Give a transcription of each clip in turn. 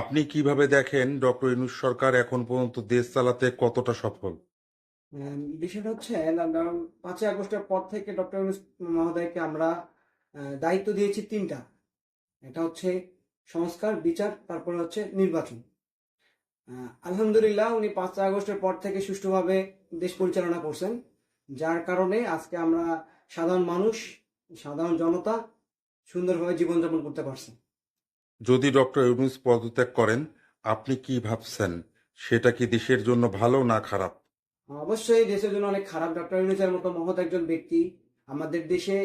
আপনি কীভাবে দেখেন ডক্টর ইউনূস সরকার এখন পর্যন্ত দেশ চালাতে কতটা সফল? বিষয়টা হচ্ছে পাঁচই আগস্টের পর থেকে ডক্টর ইউনূস মহোদয়কে আমরা দায়িত্ব দিয়েছি তিনটা। এটা হচ্ছে সংস্কার, বিচার, তারপরে হচ্ছে নির্বাচন। আলহামদুলিল্লাহ, উনি পাঁচই আগস্টের পর থেকে সুষ্ঠুভাবে দেশ পরিচালনা করছেন, যার কারণে আজকে আমরা সাধারণ মানুষ, সাধারণ জনতা সুন্দরভাবে জীবনযাপন করতে পারছে যদি ডক্টর ইউনূস পদত্যাগ করেন আপনি কি ভাবছেন? সেটা কি দেশের জন্য ভালো না খারাপ? অবশ্যই দেশের জন্য অনেক খারাপ। ডক্টর ইউনুসের মতো মহৎ একজন ব্যক্তি আমাদের দেশে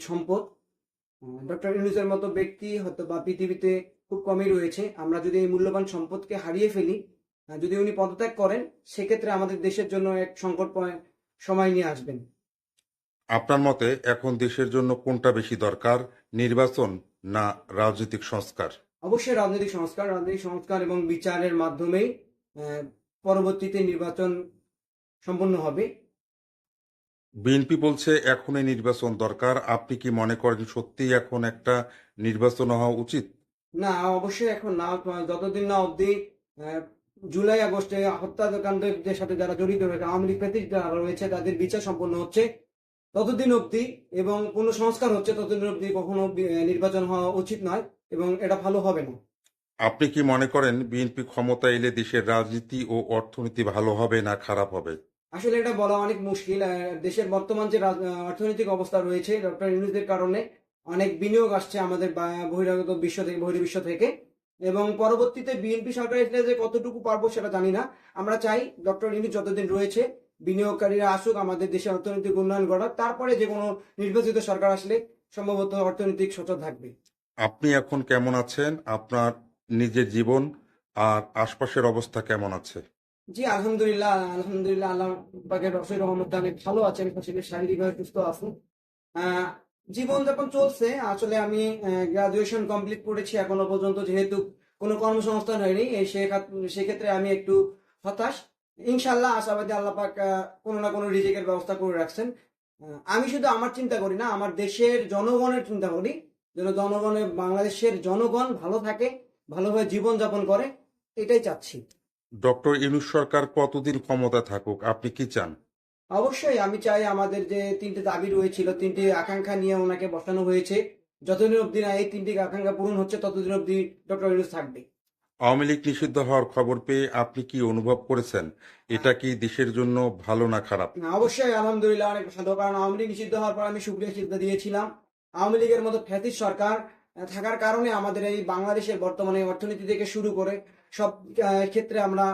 সম্পদ। ডক্টর ইউনুসের মতো ব্যক্তি হয়তো বা পৃথিবীতে খুব কমই রয়েছে। আমরা যদি এই মূল্যবান সম্পদকে হারিয়ে ফেলি যদি উনি পদত্যাগ করেন সেক্ষেত্রে আমাদের দেশের জন্য এক সংকটময় সময় নিয়ে আসবেন। আপনার মতে এখন দেশের জন্য কোনটা বেশি দরকার? নির্বাচন না রাজনৈতিক সংস্কার? অবশ্যই রাজনৈতিক সংস্কার রাজনৈতিক সংস্কার এবং বিচারের মাধ্যমেই পরবর্তীতে নির্বাচন সম্পন্ন হবে। বিএনপি বলছে এখনই নির্বাচন দরকার। আপনি কি মনে করেন সত্যিই এখন একটা নির্বাচন হওয়া উচিত? না অবশ্যই এখন না। যতদিন না অবধি জুলাই আগস্টে হত্যাকাণ্ডের সাথে যারা জড়িত রয়েছে আওয়ামী লীগ যারা রয়েছে তাদের বিচার সম্পন্ন হচ্ছে। ততদিন অবধি এবং কোনো সংস্কার হচ্ছে ততদিন অবধি কখনো নির্বাচন হওয়া উচিত নয় এবং এটা ভালো হবে না। আপনি কি মনে করেন বিএনপি ক্ষমতা এলে দেশের রাজনীতি ও অর্থনীতি ভালো হবে না খারাপ হবে? আসলে এটা বলা অনেক মুশকিল দেশের বর্তমান যে অর্থনৈতিক অবস্থা রয়েছে ডক্টর ইউনুসের কারণে অনেক বিনিয়োগ আসছে আমাদের বহিরাগত বিশ্ব থেকে বহির্বিশ্ব থেকে এবং পরবর্তীতে বিএনপি সরকার এসে যে কতটুকু পারব সেটা জানি না। আমরা চাই ডক্টর ইউনুস যতদিন রয়েছে বিনিয়োগকারীরা আসুক আমাদের দেশে অর্থনৈতিক উন্নয়ন করার তারপরে যে কোনো নির্বাচিত সরকার আসলে সম্ভবত অর্থনৈতিক সচল থাকবে। আপনি এখন কেমন আছেন? আপনার নিজের জীবন আর আশপাশের অবস্থা কেমন আছে? জি আলহামদুলিল্লাহ আলহামদুলিল্লাহ আল্লাহ পাকের রসের রহমতে অনেক ভালো আছেন শারীরিকভাবে সুস্থ আছেন জীবন যখন চলছে আসলে আমি গ্রাজুয়েশন কমপ্লিট করেছি এখনও পর্যন্ত যেহেতু কোনো কর্মসংস্থান হয়নি সেক্ষেত্রে আমি একটু হতাশ। ইনশাল্লাহ আশাবাদী আল্লাহ পাক আহ, কোনো না কোনো রিজিকের ব্যবস্থা করে রাখছেন। আমি শুধু আমার চিন্তা করি না আমার দেশের জনগণের চিন্তা করি। যেন জনগণের বাংলাদেশের জনগণ ভালো থাকে ভালোভাবে জীবনযাপন করে এটাই চাচ্ছি। ডক্টর ইউনূস সরকার কতদিন ক্ষমতা থাকুক আপনি কি চান? অবশ্যই আমি চাই আমাদের যে তিনটে দাবি রয়েছিল তিনটি আকাঙ্ক্ষা নিয়ে ওনাকে বসানো হয়েছে। যতদিন অবধি না এই তিনটি আকাঙ্ক্ষা পূরণ হচ্ছে ততদিন অবধি ডক্টর ইউনুস থাকবে। আওয়ামী লীগ নিষিদ্ধ হওয়ার খবর পেয়ে আপনি কি অনুভব করেছেন? এটা কি দেশের জন্য ভালো না খারাপ? অবশ্যই আলহামদুলিল্লাহ অনেক ভালো কারণ আওয়ামী লীগ নিষিদ্ধ হওয়ার পর আমি সুক্রিয়া সিদ্ধা দিয়েছিলাম। আওয়ামী লীগের মতো ফ্যাসিস সরকার থাকার কারণে আমাদের এই বাংলাদেশের বর্তমানে অর্থনীতি থেকে শুরু করে সব ক্ষেত্রে আমরা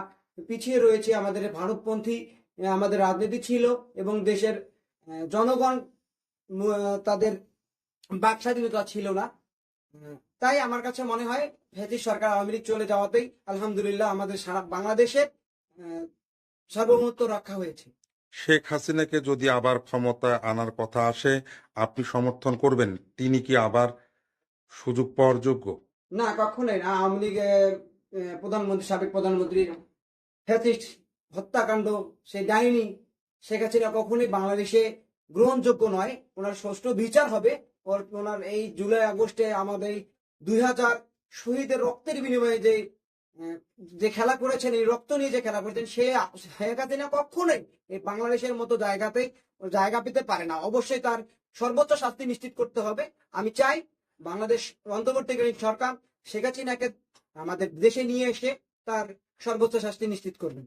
পিছিয়ে রয়েছে। আমাদের ভারতপন্থী আমাদের রাজনীতি ছিল এবং দেশের জনগণ তাদের বাক স্বাধীনতা ছিল না। তাই আমার কাছে মনে হয় ফ্যাসিস সরকার আওয়ামী লীগ চলে যাওয়াতেই আলহামদুলিল্লাহ আমাদের সারা বাংলাদেশের সার্বভৌমত্ব রক্ষা হয়েছে। শেখ হাসিনাকে যদি আবার ক্ষমতা আনার কথা আসে আপনি সমর্থন করবেন? তিনি কি আবার সুযোগ পাওয়ার যোগ্য? না কখনোই না। আওয়ামী লীগের প্রধানমন্ত্রী সাবেক প্রধানমন্ত্রী ফ্যাসিস্ট হত্যাকাণ্ড সে ডাইনি। শেখ হাসিনা কখনোই বাংলাদেশে গ্রহণযোগ্য নয়। ওনার ষষ্ঠ বিচার হবে। ওনার এই জুলাই আগস্টে আমাদের দুই হাজার শহীদের রক্তের বিনিময়ে যে যে খেলা করেছেন, এই রক্ত নিয়ে যে খেলা করেছেন, সে শেখ হাসিনা কখনোই এই বাংলাদেশের মতো জায়গাতে, জায়গা পেতে পারে না। অবশ্যই তার সর্বোচ্চ শাস্তি নিশ্চিত করতে হবে। আমি চাই বাংলাদেশ অন্তর্বর্তীকালীন সরকার শেখ হাসিনাকে আমাদের দেশে নিয়ে এসে তার সর্বোচ্চ শাস্তি নিশ্চিত করবেন।